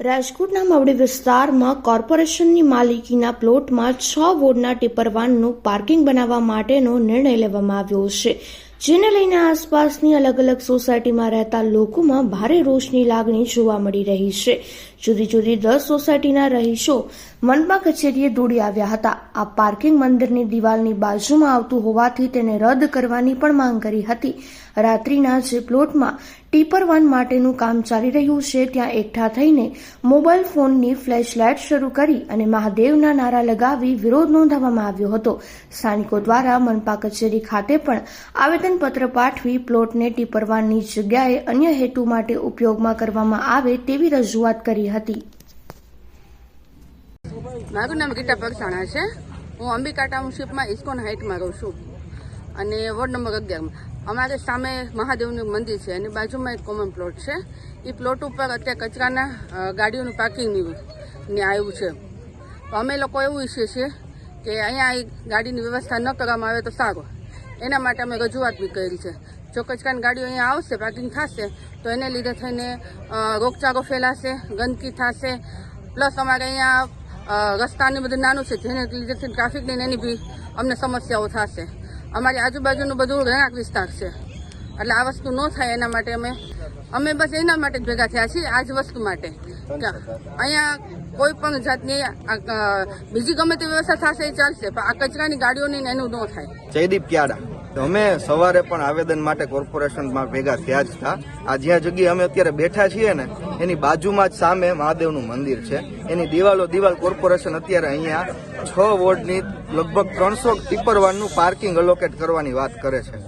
રાજકોટના મવડી વિસ્તારમાં કોર્પોરેશનની માલિકીના પ્લોટમાં છ વોર્ડના ટીપર વાનનું પાર્કિંગ બનાવવા માટેનો નિર્ણય લેવામાં આવ્યો છે. જેને લઈને આસપાસની અલગ અલગ સોસાયટીમાં રહેતા લોકોમાં ભારે રોષની લાગણી જોવા મળી રહી છે. જુદી જુદી દસ સોસાયટીના રહીશો મનપા કચેરીએ દોડી આવ્યા હતા. આ પાર્કિંગ મંદિરની દિવાલની બાજુમાં આવતું હોવાથી તેને રદ કરવાની પણ માંગ કરી હતી. રાત્રિના જે પ્લોટમાં ટીપર વન માટેનું કામ ચાલી રહ્યું છે, ત્યાં એકઠા થઈને મોબાઈલ ફોનની ફ્લેશ લાઇટ શરૂ કરી અને મહાદેવના નારા લગાવી વિરોધ નોંધાવવામાં આવ્યો હતો. સ્થાનિકો દ્વારા મનપા કચેરી ખાતે પણ આવેદનપત્ર પાઠવી પ્લોટને ટીપર વનની જગ્યાએ અન્ય હેતુ માટે ઉપયોગમાં કરવામાં આવે તેવી રજૂઆત કરી હતી. મારું નામ ગીતા પરસાણા છે. હું અંબિકા ટાઉનશીપમાં ઇસ્કોન હાઇટમાં રહું છું. અને વોર્ડ નંબર અગિયારમાં. અમારે સામે મહાદેવનું મંદિર છે. એની બાજુમાં એક કોમન પ્લોટ છે. એ પ્લોટ ઉપર અત્યારે કચરાના ગાડીઓનું પાર્કિંગની આવ્યું છે. અમે લોકો એવું ઈચ્છીએ છીએ કે અહીંયા ગાડીની વ્યવસ્થા ન કરવામાં આવે તો સારું. એના માટે અમે રજૂઆત બી કરી છે. જો કચરાની ગાડીઓ અહીંયા આવશે પાર્કિંગ થશે, તો એને લીધે થઈને રોગચાળો ફેલાશે, ગંદકી થશે. પ્લસ અમારે અહીંયા રસ્તાને બધું નાનું છે, જેને લીધે ટ્રાફિકની ને એની બી અમને સમસ્યાઓ થશે. અમારી આજુબાજુનું બધું રહેણાંક વિસ્તાર છે. એટલે આ વસ્તુ ન થાય એના માટે અમે અમે બસ એના માટે જ ભેગા થયા છીએ આ જ વસ્તુ માટે. અહીંયા કોઈ પણ જાતની બીજી ગમે તે વ્યવસ્થા થશે એ ચાલશે, પણ આ કચરાની ગાડીઓની એનું ન થાય. જયદીપ ક્યાડા? અમે સવારે પણ આવેદન માટે કોર્પોરેશનમાં ભેગા થયા જ હતા. આ જ્યાં જગ્યાએ અમે અત્યારે બેઠા છીએ ને, એની બાજુમાં જ સામે મહાદેવનું મંદિર છે. એની દિવાલો દિવાલ કોર્પોરેશન અત્યારે અહીંયા છ વોર્ડની લગભગ ત્રણસો ટીપરવાનનું પાર્કિંગ અલોકેટ કરવાની વાત કરે છે.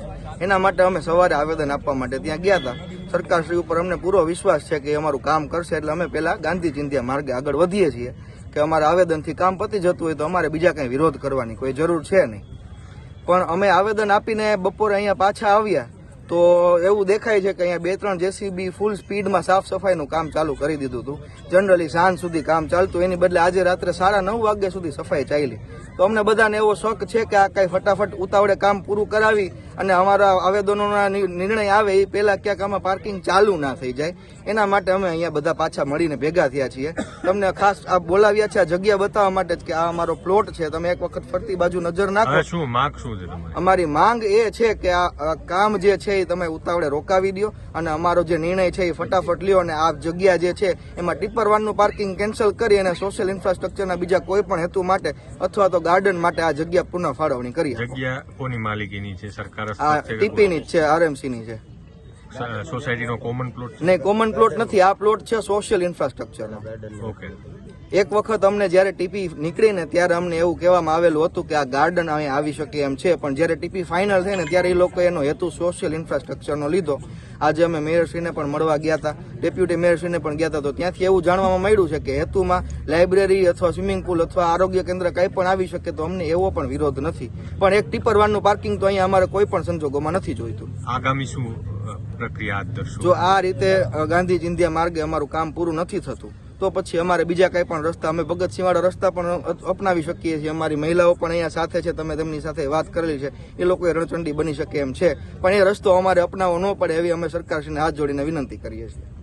એના માટે અમે સવારે આવેદન આપવા માટે ત્યાં ગયા હતા. સરકારશ્રી ઉપર અમને પૂરો વિશ્વાસ છે કે અમારું કામ કરશે એટલે અમે પહેલા ગાંધી માર્ગે આગળ વધીએ છીએ. કે અમારા આવેદનથી કામ પતી જતું હોય તો અમારે બીજા કંઈ વિરોધ કરવાની કોઈ જરૂર છે નહીં. પણ અમે આવેદન આપીને બપોરે અહીંયા પાછા આવ્યા તો એવું દેખાય છે કે અહીંયા બે ત્રણ જેસીબી ફૂલ સ્પીડમાં સાફ સફાઈનું કામ ચાલુ કરી દીધું હતું. જનરલી સાંજ સુધી કામ ચાલતું, એની બદલે આજે રાત્રે સાડા નવ વાગ્યા સુધી સફાઈ ચાલી. તો અમને બધાને એવો શોખ છે કે આ કાંઈ ફટાફટ ઉતાવળે કામ પૂરું કરાવી અને અમારા આવેદનોના નિર્ણય આવે એ પહેલાં ક્યાંક આમાં પાર્કિંગ ચાલુ ના થઈ જાય. એના માટે અમે અહીંયા બધા પાછા મળીને ભેગા થયા છીએ. તમને ખાસ આ બોલાવ્યા છે આ જગ્યા બતાવવા માટે જ કે આ અમારો પ્લોટ છે. તમે એક વખત ફરતી બાજુ નજર નાખો. શું માંગ શું છે અમારી માંગ એ છે કે આ કામ જે છે એ તમે ઉતાવળે રોકાવી દો અને અમારો જે નિર્ણય છે એ ફટાફટ લ્યો અને આ જગ્યા જે છે એમાં ટીપર વાનનું પાર્કિંગ કેન્સલ કરી અને સોશિયલ ઇન્ફ્રાસ્ટ્રક્ચરના બીજા કોઈ પણ હેતુ માટે અથવા તો ગાર્ડન માટે આ જગ્યા પુનઃ ફાળવણી કરી જગ્યા કોની માલિકીની છે? સરકાર આ ટીપીની જ છે આરએમસી ની છે. સોસાયટીનો કોમન પ્લોટ નહીં કોમન પ્લોટ નથી. આ પ્લોટ છે સોશિયલ ઇન્ફ્રાસ્ટ્રક્ચરનો ઓકે એક વખત અમને જ્યારે ટીપી નીકળીને ત્યારે અમને એવું કહેવામાં આવેલું હતું કે આ ગાર્ડન અહીં આવી શકે એમ છે પણ જ્યારે ટીપી ફાઇનલ થઈ ને ત્યારે એ લોકો એનો હેતુ સોશિયલ ઇન્ફ્રાસ્ટ્રક્ચરનો લીધો. આજે અમે મેયરશ્રીને પણ મળવા ગયા હતા. ડેપ્યુટી મેયરશ્રીને પણ ગયા હતા. તો ત્યાંથી એવું જાણવામાં મળ્યું છે કે હેતુમાં લાઇબ્રેરી અથવા સ્વિમિંગ પુલ અથવા આરોગ્ય કેન્દ્ર કંઈ પણ આવી શકે તો અમને એવો પણ વિરોધ નથી. પણ એક ટીપર વાનનું પાર્કિંગ તો અહીંયા અમારે કોઈ પણ સંજોગોમાં નથી જોઈતું. આગામી શું પ્રક્રિયા જો આ રીતે ગાંધી ચિંધ્યા માર્ગે અમારું કામ પૂરું નથી થતું, તો પછી અમારે બીજા કઈ પણ રસ્તા, અમે ભગતસિંહવાળા રસ્તા પણ અપનાવી શકીએ છીએ. અમારી મહિલાઓ પણ અહીંયા સાથે છે, તમે તેમની સાથે વાત કરેલી છે. એ લોકોએ રણચંડી બની શકે એમ છે. પણ એ રસ્તો અમારે અપનાવવો ન પડે એવી અમે સરકારશ્રીને હાથ જોડીને વિનંતી કરીએ છીએ.